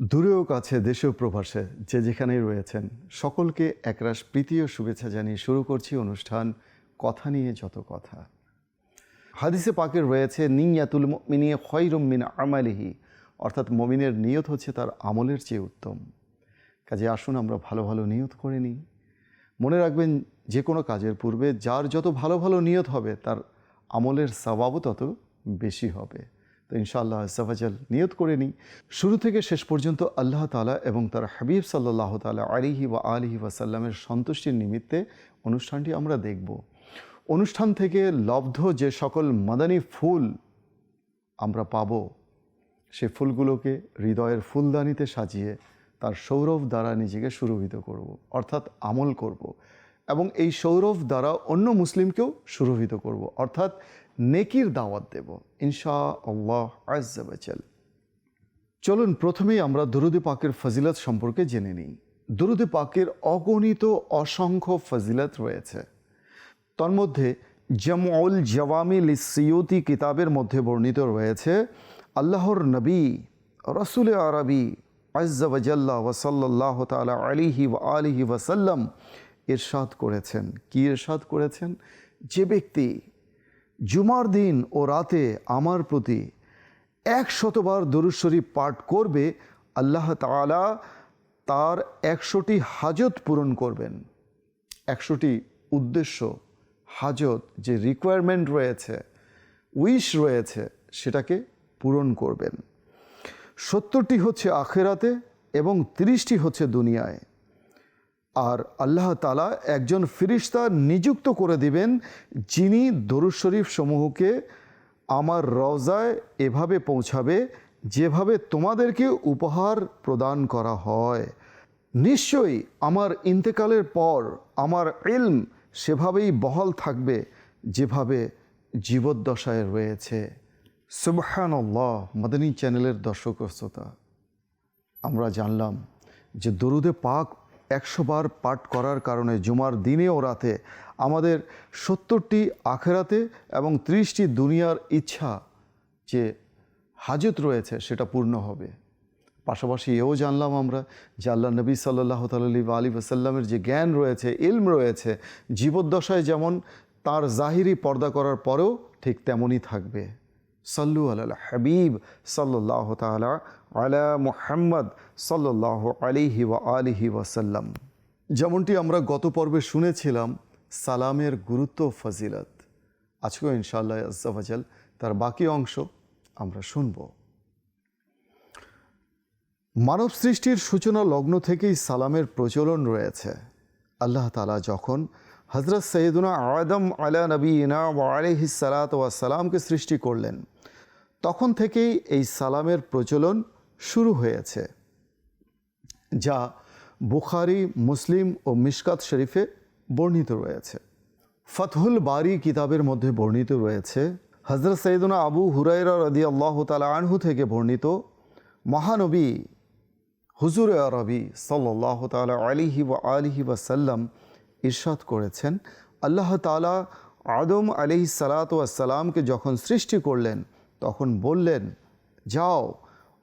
দূরেও কাছে দেশেও প্রবাসে, যে যেখানেই রয়েছেন, সকলকে একরাশ প্রীতি ও শুভেচ্ছা জানিয়ে শুরু করছি অনুষ্ঠান কথা নিয়ে যত কথা। হাদিসে পাকের রয়েছে, নিয়াতুল মিনি খৈরম মিন আমালিহি। অর্থাৎ মমিনের নিয়ত হচ্ছে তার আমলের চেয়ে উত্তম। কাজে আসুন, আমরা ভালো ভালো নিয়ত করে নিই। মনে রাখবেন, যে কোনো কাজের পূর্বে যার যত ভালো ভালো নিয়ত হবে, তার আমলের স্বভাবও তত বেশি হবে। তো ইনশাআল্লাহ সাফাজাল নিয়ত করে নিই শুরু থেকে শেষ পর্যন্ত আল্লাহ তালা এবং তার হাবিব সাল্লাহ তালা আলিহি বা আলিহি ওয়াসাল্লামের সন্তুষ্টির নিমিত্তে অনুষ্ঠানটি আমরা দেখব অনুষ্ঠান থেকে লব্ধ যে সকল মাদানী ফুল আমরা পাব, সে ফুলগুলোকে হৃদয়ের ফুলদানিতে সাজিয়ে তার সৌরভ দ্বারা নিজেকে সুরভিত করব। অর্থাৎ আমল করব। এবং এই সৌরভ দ্বারা অন্য মুসলিমকেও সুরভিত করব। অর্থাৎ নেকির দাওয়াত দেব ইনশা আল্লাহ আজ্জাবাচাল চলুন প্রথমেই আমরা দুরুদে পাকের ফজিলত সম্পর্কে জেনে নিই। দুরুদে পাকের অগণিত অসংখ্য ফজিলত রয়েছে। তন্মধ্যে জামউল জওয়ামিল সিয়ুতি কিতাবের মধ্যে বর্ণিত রয়েছে, আল্লাহর নবী, রসুল আরবি আজ্জাবাজাল্লাহ ওয়াসাল্লাহ তালা আলিহি ওয়া আলিহি ওয়াসাল্লাম ইরশাদ করেছেন। কি ইরশাদ করেছেন? যে ব্যক্তি জুমার দিন ও রাতে আমার প্রতি এক শতবার দরুদ শরীফ পাঠ করবে, আল্লাহ তালা তার একশোটি হাজত পূরণ করবেন। একশোটি উদ্দেশ্য, হাজত যে রিকোয়ারমেন্ট রয়েছে উইশ রয়েছে, সেটাকে পূরণ করবেন। সত্তরটি হচ্ছে আখেরাতে এবং তিরিশটি হচ্ছে দুনিয়ায়। আর আল্লাহ তালা একজন ফিরিস্তা নিযুক্ত করে দিবেন, যিনি দরুদ শরীফ সমূহকে আমার রওজায় এভাবে পৌঁছাবে, যেভাবে তোমাদেরকে উপহার প্রদান করা হয়। নিশ্চয়ই আমার ইন্তেকালের পর আমার ইলম সেভাবেই বহাল থাকবে, যেভাবে জীবদ্দশায় রয়েছে। সুবহানাল্লাহ, মাদানী চ্যানেলের দর্শক শ্রোতা, আমরা জানলাম যে দরুদে পাক একশো বার পাঠ করার কারণে জুমার দিনে ও রাতে আমাদের সত্তরটি আখেরাতে এবং ত্রিশটি দুনিয়ার ইচ্ছা যে হাজত রয়েছে সেটা পূর্ণ হবে। পাশাপাশি এও জানলাম আমরা যে আল্লাহ নবী সাল্লাহ তালি আলী আসাল্লামের যে জ্ঞান রয়েছে, ইলম রয়েছে, জীবদ্দশায় যেমন তার জাহিরি পর্দা করার পরেও ঠিক তেমনই থাকবে। সাল্লু আল্লাহ হাবিব সাল্লাহ তালা আলা মুহাম্মদ সাল্লাহ আলিহি ওয়া আলিহি ওয়াসাল্লাম। যেমনটি আমরা গত পর্বে শুনেছিলাম, সালামের গুরুত্ব ফজিলত। আজকেও ইনশাআল্লাহ আজ্জাফাজাল তার বাকি অংশ আমরা শুনব। মানব সৃষ্টির সূচনা লগ্ন থেকেই সালামের প্রচলন রয়েছে। আল্লাহ তালা যখন হজরত সৈয়দুনা আদম আলা নবীনা আলিহি সালাত ওয়াসালামকে সৃষ্টি করলেন তখন থেকেই এই সালামের প্রচলন শুরু হয়েছে, যা বুখারি, মুসলিম ও মিশকাত শরীফে বর্ণিত রয়েছে। ফতহুল বারি কিতাবের মধ্যে বর্ণিত রয়েছে হজরত সৈদুনা আবু হুরাইরা রদি আল্লাহ তালা আনহু থেকে বর্ণিত, মহানবী হুজুর আরবি সাল্লাহ তালা আলিহি ওয়া আলিহি ওয়াসাল্লাম ইরশাদ করেছেন। আল্লাহ তালা আদম আলিহি সালাতামকে যখন সৃষ্টি করলেন তখন বললেন, যাও,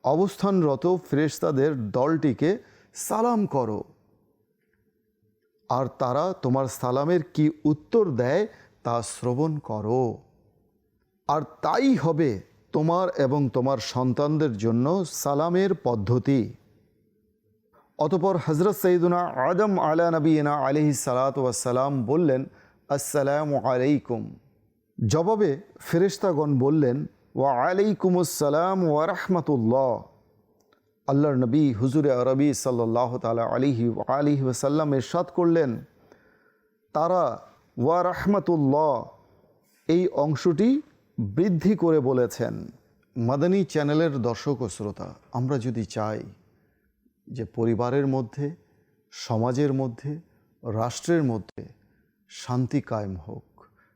অবস্থানরত ফেরেশতাদের দলটিকে সালাম করো। আর তারা তোমার সালামের কি উত্তর দেয় তা শ্রবণ করো। আর তাই হবে তোমার এবং তোমার সন্তানদের জন্য সালামের পদ্ধতি। অতপর হজরত সঈদুনা আদম আলা নবীনা আলিহি সালাত ওয়াসালাম বললেন, আসসালামু আলাইকুম। জবাবে ফেরেশতাগণ বললেন ওয়া আলাইকুম আসসালাম ওয়া রাহমাতুল্লাহ আল্লাহর নবী হুজুরে আরবি সাল্লাহ তালা আলিহি আলিহি ওসাল্লাম এরশাদ করলেন, তারা ওয়া রাহমাতুল্লাহ এই অংশটি বৃদ্ধি করে বলেছেন। মাদানী চ্যানেলের দর্শক ও শ্রোতা, আমরা যদি চাই যে পরিবারের মধ্যে, সমাজের মধ্যে, রাষ্ট্রের মধ্যে শান্তি কায়েম হোক,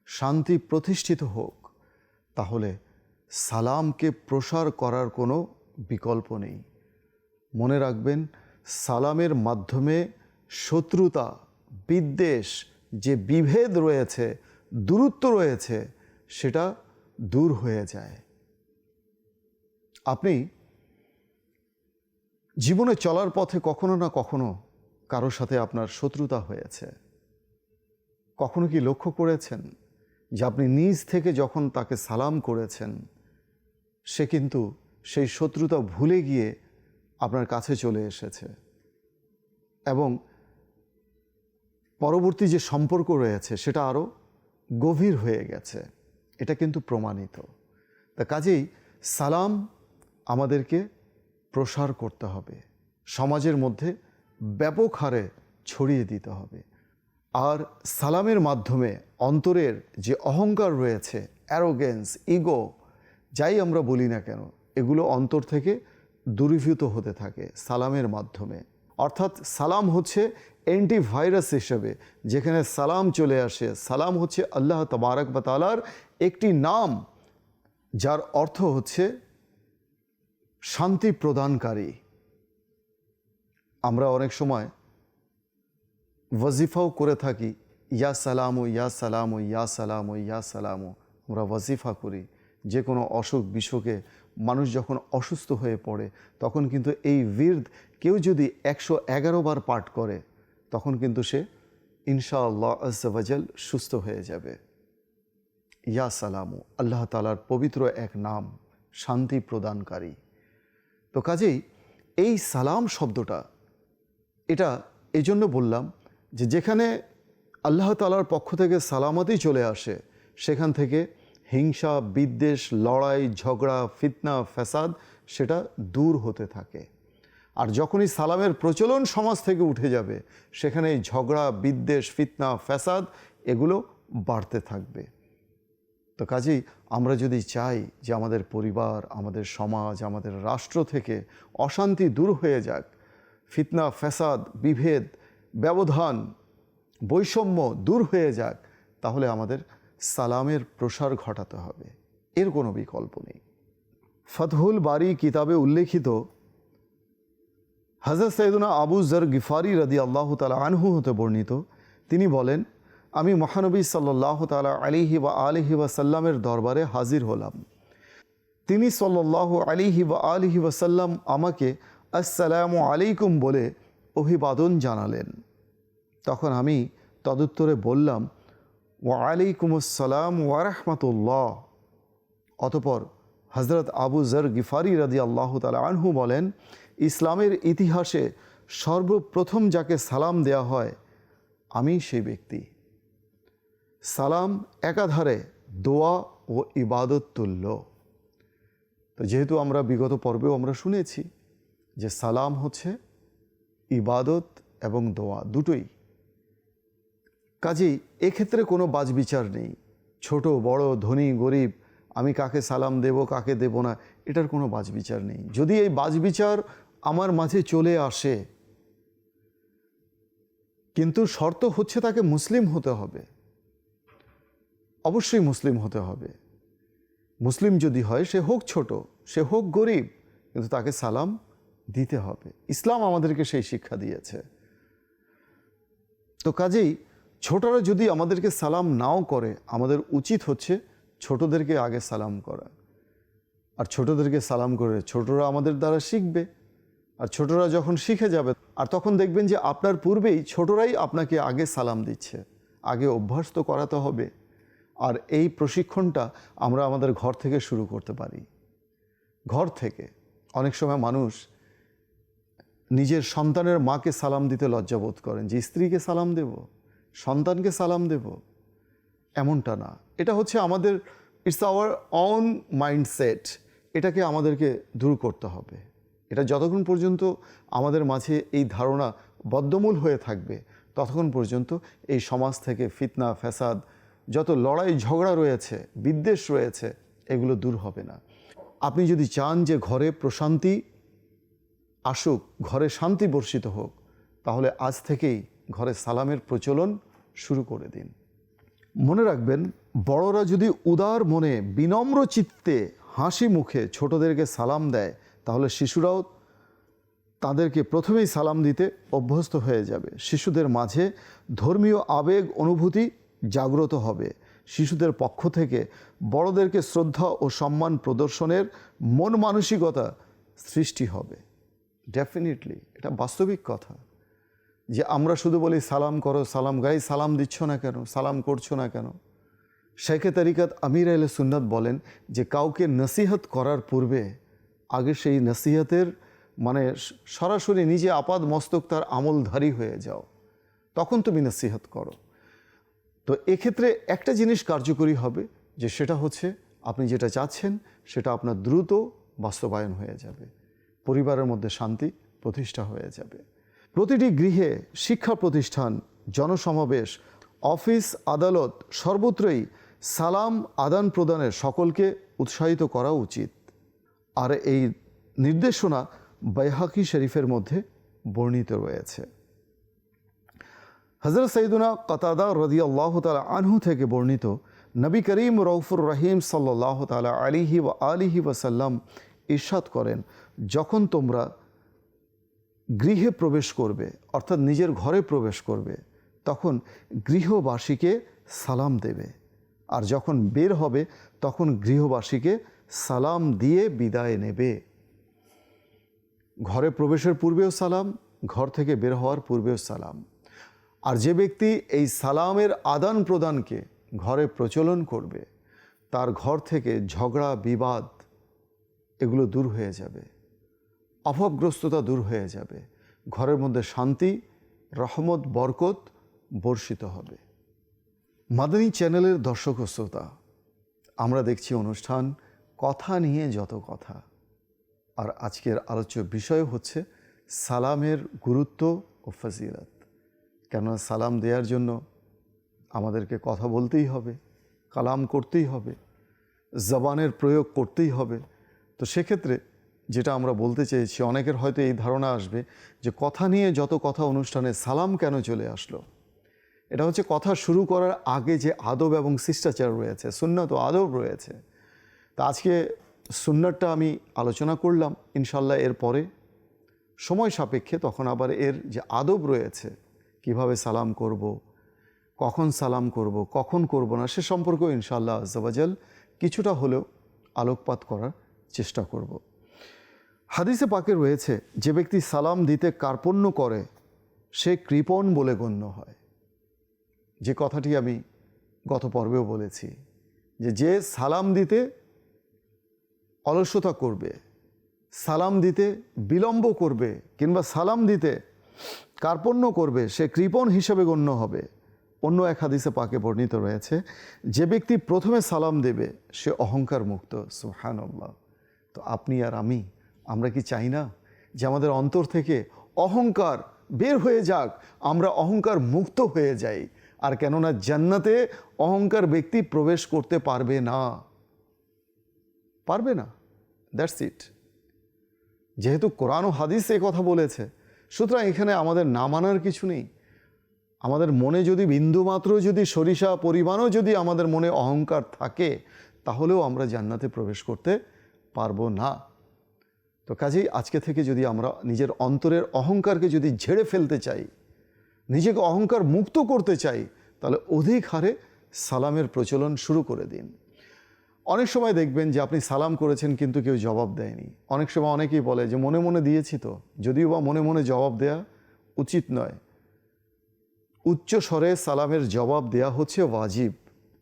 শান্তি প্রতিষ্ঠিত হোক, তাহলে সালামকে প্রসার করার কোনো বিকল্প নেই। মনে রাখবেন, সালামের মাধ্যমে শত্রুতা, বিদ্বেষ যে বিভেদ রয়েছে, দূরত্ব রয়েছে, সেটা দূর হয়ে যায়। আপনি জীবনে চলার পথে কখনো না কখনো কারোর সাথে আপনার শত্রুতা হয়েছে। কখনো কি লক্ষ্য করেছেন যে আপনি নিজ থেকে যখন তাকে সালাম করেছেন সে কিন্তু সেই শত্রুতা ভুলে গিয়ে আপনার কাছে চলে এসেছে। এবং পরবর্তী যে সম্পর্ক রয়েছে সেটা আরও গভীর হয়ে গেছে। এটা কিন্তু প্রমাণিত। তা কাজেই সালাম আমাদেরকে প্রসার করতে হবে। সমাজের মধ্যে ব্যাপক হারে ছড়িয়ে দিতে হবে। আর সালামের মাধ্যমে অন্তরের যে অহংকার রয়েছে অ্যারোগেন্স ইগো যাই আমরা বলি না কেন, এগুলো অন্তর থেকে দূরীভূত হতে থাকে সালামের মাধ্যমে। অর্থাৎ সালাম হচ্ছে অ্যান্টিভাইরাস হিসেবে, যেখানে সালাম চলে আসে। সালাম হচ্ছে আল্লাহ তবারক বাতালার একটি নাম, যার অর্থ হচ্ছে শান্তি প্রদানকারী। আমরা অনেক সময় ওয়াজিফাও করে থাকি, ইয়া সালামু ইয়া সালামু ইয়া সালামু ইয়া সালামু। আমরা ওয়াজিফা করি। যে কোনো অসুখ বিসুখে মানুষ যখন অসুস্থ হয়ে পড়ে, তখন কিন্তু এই বীর্দ কেউ যদি একশো এগারো বার পাঠ করে, তখন কিন্তু সে ইনশাআল্লাহ আজ্জাল সুস্থ হয়ে যাবে। ইয়া সালামু, আল্লাহ তালার পবিত্র এক নাম, শান্তি প্রদানকারী। তো কাজেই এই সালাম শব্দটা, এটা এই জন্য বললাম যে যেখানে আল্লাহ তালার পক্ষ থেকে সালামতই চলে আসে, সেখান থেকে হিংসা, বিদ্বেষ, লড়াই, ঝগড়া, ফিতনা, ফ্যাসাদ সেটা দূর হতে থাকে। আর যখনই সালামের প্রচলন সমাজ থেকে উঠে যাবে সেখানে ঝগড়া, বিদ্বেষ, ফিতনা, ফ্যাসাদ এগুলো বাড়তে থাকবে। তো কাজেই আমরা যদি চাই যে আমাদের পরিবার, আমাদের সমাজ, আমাদের রাষ্ট্র থেকে অশান্তি দূর হয়ে যাক, ফিতনা, ফ্যাসাদ, বিভেদ, ব্যবধান, বৈষম্য দূর হয়ে যাক, তাহলে আমাদের সালামের প্রসার ঘটাতে হবে। এর কোনো বিকল্প নেই। ফতহুল বারি কিতাবে উল্লেখিত হজরত সৈদুনা আবু জর গিফারি রদি আল্লাহ তালা আনহু হতে বর্ণিত। তিনি বলেন, আমি মহানবী সাল্লাহ তালা আলিহি বা আলিহি ওয়াসাল্লামের দরবারে হাজির হলাম। তিনি সাল্লাহ আলিহি বা আলিহি ওয়াসাল্লাম আমাকে আসসালামু আলাইকুম বলে অভিবাদন জানালেন। তখন আমি তদুত্তরে বললাম ওয়া আলাইকুম আসসালাম ওয়ারহমতুল্লাহ। অতপর হজরত আবু জর গিফারি রাদি আল্লাহ তালা আনহু বলেন, ইসলামের ইতিহাসে সর্বপ্রথম যাকে সালাম দেয়া হয়, আমি সেই ব্যক্তি। সালাম একাধারে দোয়া ও ইবাদত তুল্য। তো যেহেতু আমরা বিগত পর্বেও আমরা শুনেছি যে সালাম হচ্ছে ইবাদত এবং দোয়া দুটোই। কাজেই এক্ষেত্রে কোনো বাজবিচার নেই। ছোট, বড়, ধনী, গরিব, আমি কাকে সালাম দেব, কাকে দেব না, এটার কোনো বাজবিচার নেই। যদি এই বাজবিচার আমার মাঝে চলে আসে, কিন্তু শর্ত হচ্ছে তাকে মুসলিম হতে হবে। অবশ্যই মুসলিম হতে হবে। মুসলিম যদি হয়, সে হোক ছোট, সে হোক গরিব, কিন্তু তাকে সালাম দিতে হবে। ইসলাম আমাদেরকে সেই শিক্ষা দিয়েছে। তো কাজেই ছোটরা যদি আমাদেরকে সালাম নাও করে, আমাদের উচিত হচ্ছে ছোটদেরকে আগে সালাম করা। আর ছোটদেরকে সালাম করে ছোটরা আমাদের দ্বারা শিখবে। আর ছোটরা যখন শিখে যাবে, আর তখন দেখবেন যে আপনার পূর্বেই ছোটরাই আপনাকে আগে সালাম দিচ্ছে, আগে অভ্যাস তো করাতে হবে। আর এই প্রশিক্ষণটা আমরা আমাদের ঘর থেকে শুরু করতে পারি। ঘর থেকে অনেক সময় মানুষ নিজের সন্তানের মাকে সালাম দিতে লজ্জাবোধ করেন যে, স্ত্রীকে সালাম দেব? সন্তানকে সালাম দেব, এমনটা না। এটা হচ্ছে আমাদের ইটস আওয়ার অন মাইন্ডসেট এটাকে আমাদেরকে দূর করতে হবে। এটা যতক্ষণ পর্যন্ত আমাদের মাঝে এই ধারণা বদ্ধমূল হয়ে থাকবে, ততক্ষণ পর্যন্ত এই সমাজ থেকে ফিতনা, ফ্যাসাদ, যত লড়াই, ঝগড়া রয়েছে, বিদ্বেষ রয়েছে, এগুলো দূর হবে না। আপনি যদি চান যে ঘরে প্রশান্তি আসুক, ঘরে শান্তি বর্ষিত হোক, তাহলে আজ থেকেই ঘরে সালামের প্রচলন শুরু করে দিন। মনে রাখবেন, বড়রা যদি উদার মনে, বিনম্র চিত্তে, হাসি মুখে ছোটদেরকে সালাম দেয়, তাহলে শিশুরাও তাদেরকে প্রথমেই সালাম দিতে অভ্যস্ত হয়ে যাবে। শিশুদের মাঝে ধর্মীয় আবেগ, অনুভূতি জাগ্রত হবে। শিশুদের পক্ষ থেকে বড়দেরকে শ্রদ্ধা ও সম্মান প্রদর্শনের মন মানসিকতা সৃষ্টি হবে। ডেফিনেটলি এটা বাস্তবিক কথা। যে আমরা শুধু বলি সালাম করো, সালাম গাই, সালাম দিচ্ছ না কেন, সালাম করছ না কেন? শেখে তারিকাত আমির আল সুন্নত বলেন যে কাউকে নসিহত করার পূর্বে আগে সেই নসিহতের মানে সরাসরি নিজে আপাদ মস্তক তার আমলধারী হয়ে যাও। তখন তুমি নসিহত করো। তো এক্ষেত্রে একটা জিনিস কার্যকরী হবে যে সেটা হচ্ছে আপনি যেটা চাচ্ছেন সেটা আপনার দ্রুত বাস্তবায়ন হয়ে যাবে। পরিবারের মধ্যে শান্তি প্রতিষ্ঠা হয়ে যাবে। প্রতিটি গৃহে শিক্ষা প্রতিষ্ঠান, জনসমাবেশ, অফিস আদালত সর্বত্রই সালাম আদান প্রদানের সকলকে উৎসাহিত করা উচিত। আর এই নির্দেশনা বাইহাকি শরীফের মধ্যে বর্ণিত রয়েছে। হজরত সঈদুনা কতাদা রদি আল্লাহ তালা আনহু থেকে বর্ণিত নবী করিম রৌফুর রহিম সাল্লাহ তালা আলিহি ও আলিহি ওয়াসাল্লাম ইরশাদ করেন, যখন তোমরা গৃহে প্রবেশ করবে, অর্থাৎ নিজের ঘরে প্রবেশ করবে, তখন গৃহবাসীকে সালাম দেবে। আর যখন বের হবে, তখন গৃহবাসীকে সালাম দিয়ে বিদায় নেবে। ঘরে প্রবেশের পূর্বেও সালাম, ঘর থেকে বের হওয়ার পূর্বেও সালাম। আর যে ব্যক্তি এই সালামের আদান প্রদানকে ঘরে প্রচলন করবে, তার ঘর থেকে ঝগড়া, বিবাদ, এগুলো দূর হয়ে যাবে। অভাবগ্রস্ততা দূর হয়ে যাবে। ঘরের মধ্যে শান্তি, রহমত, বরকত বর্ষিত হবে। মাদানী চ্যানেলের দর্শক শ্রোতা, আমরা দেখছি অনুষ্ঠান কথা নিয়ে যত কথা। আর আজকের আলোচ্য বিষয় হচ্ছে সালামের গুরুত্ব ও ফজিলত। কেননা সালাম দেওয়ার জন্য আমাদেরকে কথা বলতেই হবে, কালাম করতেই হবে, জবানের প্রয়োগ করতেই হবে। তো সেক্ষেত্রে যেটা আমরা বলতে চেয়েছি, অনেকের হয়তো এই ধারণা আসবে যে কথা নিয়ে যত কথা অনুষ্ঠানে সালাম কেন চলে আসলো এটা হচ্ছে কথা শুরু করার আগে যে আদব এবং শিষ্টাচার রয়েছে, সুন্নত আদব রয়েছে তা আজকে সুন্নারটা আমি আলোচনা করলাম, ইনশাল্লাহ এর পরে সময় সাপেক্ষে তখন আবার এর যে আদব রয়েছে, কীভাবে সালাম করব। কখন সালাম করব, কখন করব না, সে সম্পর্কেও ইনশাল্লাহ আজাবাজাল কিছুটা হলেও আলোকপাত করার চেষ্টা করব। হাদিসে পাকে রয়েছে, যে ব্যক্তি সালাম দিতে কার্পণ্য করে, সে কৃপণ বলে গণ্য হয়। যে কথাটি আমি গত পর্বেও বলেছি, যে যে সালাম দিতে অলসতা করবে, সালাম দিতে বিলম্ব করবে, কিংবা সালাম দিতে কার্পণ্য করবে, সে কৃপণ হিসেবে গণ্য হবে। অন্য এক হাদিসে পাকে বর্ণিত রয়েছে, যে ব্যক্তি প্রথমে সালাম দেবে, সে অহংকার মুক্ত সুহান আল্লাহ তো আপনি আর আমি আমরা কি চাই না যে আমাদের অন্তর থেকে অহংকার বের হয়ে যাক, আমরা অহংকার মুক্ত হয়ে যাই। আর কেননা জান্নাতে অহংকার ব্যক্তি প্রবেশ করতে পারবে না। পারবে না। দ্যাটস ইট যেহেতু কোরআন ও হাদিস এ কথা বলেছে, সুতরাং এখানে আমাদের না মানার কিছু নেই। আমাদের মনে যদি বিন্দুমাত্র যদি সরিষা পরিমাণও যদি আমাদের মনে অহংকার থাকে, তাহলেও আমরা জান্নাতে প্রবেশ করতে পারব না। তো কাজেই আজকে থেকে যদি আমরা নিজের অন্তরের অহংকারকে যদি ঝেড়ে ফেলতে চাই, নিজেকে অহংকার মুক্ত করতে চাই, তাহলে অধিক হারে সালামের প্রচলন শুরু করে দিন। অনেক সময় দেখবেন যে আপনি সালাম করেছেন কিন্তু কেউ জবাব দেয়নি। অনেক সময় অনেকেই বলে যে মনে মনে দিয়েছি তো, যদিও বা মনে মনে জবাব দেয়া উচিত নয়। উচ্চ স্বরে সালামের জবাব দেয়া হচ্ছে ওয়াজিব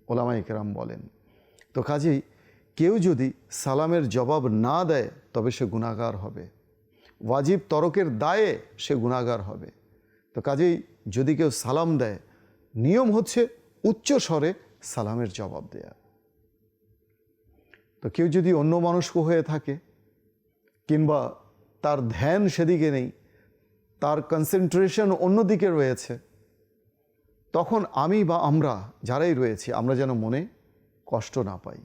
ওলামা ইকরাম বলেন। তো কাজেই কেউ যদি সালামের জবাব না দেয়, তবে সে গুণাগার হবে। ওয়াজিব তরকের দায়ে সে গুণাগার হবে। তো কাজেই যদি কেউ সালাম দেয়, নিয়ম হচ্ছে উচ্চ স্বরে সালামের জবাব দেয়া। তো কেউ যদি অন্য মানুষকে হয়ে থাকে, কিংবা তার ধ্যান সেদিকে নেই, তার কনসেন্ট্রেশন অন্যদিকে রয়েছে, তখন আমি বা আমরা যারাই রয়েছি, আমরা যেন মনে কষ্ট না পাই।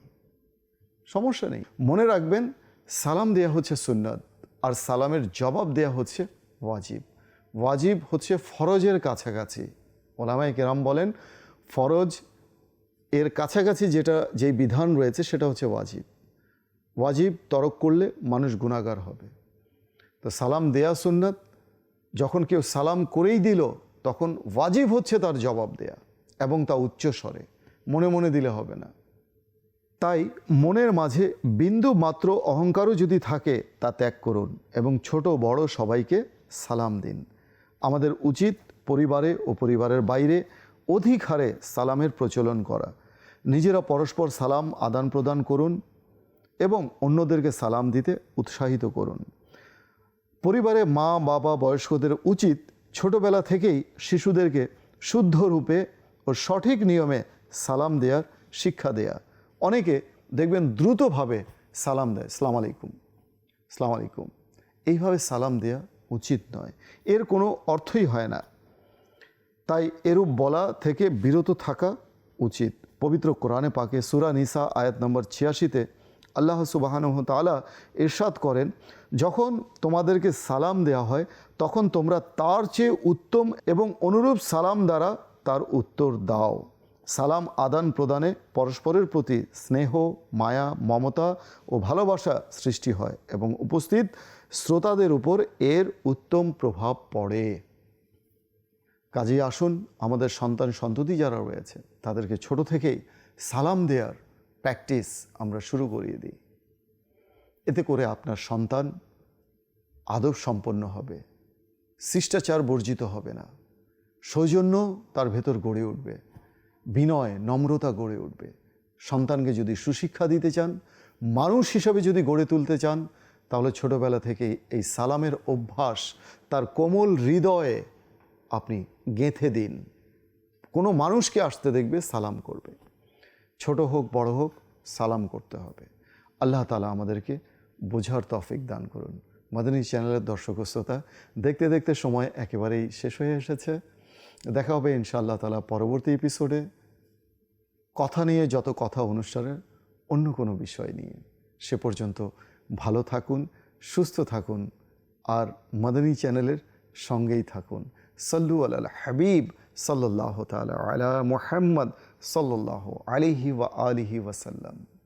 সমস্যা নেই। মনে রাখবেন, সালাম দেয়া হচ্ছে সুন্নত, আর সালামের জবাব দেয়া হচ্ছে ওয়াজিব। ওয়াজিব হচ্ছে ফরজের কাছাকাছি। ওলামাই কেরাম বলেন, ফরজ এর কাছাকাছি যেটা, যেই বিধান রয়েছে সেটা হচ্ছে ওয়াজিব। ওয়াজিব তরক করলে মানুষ গুণাগার হবে। তো সালাম দেয়া সুন্নাত, যখন কেউ সালাম করেই দিল, তখন ওয়াজিব হচ্ছে তার জবাব দেয়া এবং তা উচ্চ স্বরে মনে মনে দিলে হবে না। তাই মনের মাঝে বিন্দু মাত্র অহংকারও যদি থাকে, তা ত্যাগ করুন এবং ছোট বড় সবাইকে সালাম দিন। আমাদের উচিত পরিবারে ও পরিবারের বাইরে অধিক হারে সালামের প্রচলন করা। নিজেরা পরস্পর সালাম আদান প্রদান করুন এবং অন্যদেরকে সালাম দিতে উৎসাহিত করুন। পরিবারে মা, বাবা, বয়স্কদের উচিত ছোটবেলা থেকেই শিশুদেরকে শুদ্ধ রূপে ও সঠিক নিয়মে সালাম দেওয়ার শিক্ষা দেয়া। অনেকে দেখবেন দ্রুতভাবে সালাম দেয়, সালাম আলাইকুম সালাম আলাইকুম। এইভাবে সালাম দেয়া উচিত নয়। এর কোনো অর্থই হয় না। তাই এরূপ বলা থেকে বিরত থাকা উচিত। পবিত্র কোরআনে পাকে সুরা নিসা আয়াত নম্বর ছিয়াশিতে আল্লাহ সুবাহানহ তালা ইরশাদ করেন, যখন তোমাদেরকে সালাম দেওয়া হয়, তখন তোমরা তার চেয়ে উত্তম এবং অনুরূপ সালাম দ্বারা তার উত্তর দাও। সালাম আদান প্রদানে পরস্পরের প্রতি স্নেহ, মায়া, মমতা ও ভালোবাসা সৃষ্টি হয় এবং উপস্থিত শ্রোতাদের উপর এর উত্তম প্রভাব পড়ে। কাজেই আসুন আমাদের সন্তান সন্ততি যারা রয়েছে, তাদেরকে ছোট থেকেই সালাম দেওয়ার প্র্যাকটিস আমরা শুরু করিয়ে দিই। এতে করে আপনার সন্তান আদব সম্পন্ন হবে, শিষ্টাচার বর্জিত হবে না, সৌজন্য তার ভেতর গড়ে উঠবে। বিনয়, নম্রতা গড়ে উঠবে। সন্তানকে যদি সুশিক্ষা দিতে চান, মানুষ হিসাবে যদি গড়ে তুলতে চান, তাহলে ছোটবেলা থেকে এই সালামের অভ্যাস, তার কোমল হৃদয়ে আপনি গেঁথে দিন। কোনো মানুষকে আসতে দেখবে সালাম করবে। ছোট হোক, বড় হোক, সালাম করতে হবে। আল্লাহ তালা আমাদেরকে বোঝার তফিক দান করুন। মাদানী চ্যানেলের দর্শক শ্রোতা, দেখতে দেখতে সময় একেবারেই শেষ হয়ে এসেছে। দেখা হবে ইনশাআল্লাহ তালা পরবর্তী এপিসোডে কথা নিয়ে যত কথা অনুষ্ঠানের, অন্য কোনো বিষয় নিয়ে। সে পর্যন্ত ভালো থাকুন, সুস্থ থাকুন, আর মাদানী চ্যানেলের সঙ্গেই থাকুন। সল্লু আল হাবিব সাল্লাহ তালা আলা মোহাম্মদ সাল্লাহ আলিহি ওয়া আলিহি ওয়াসাল্লাম।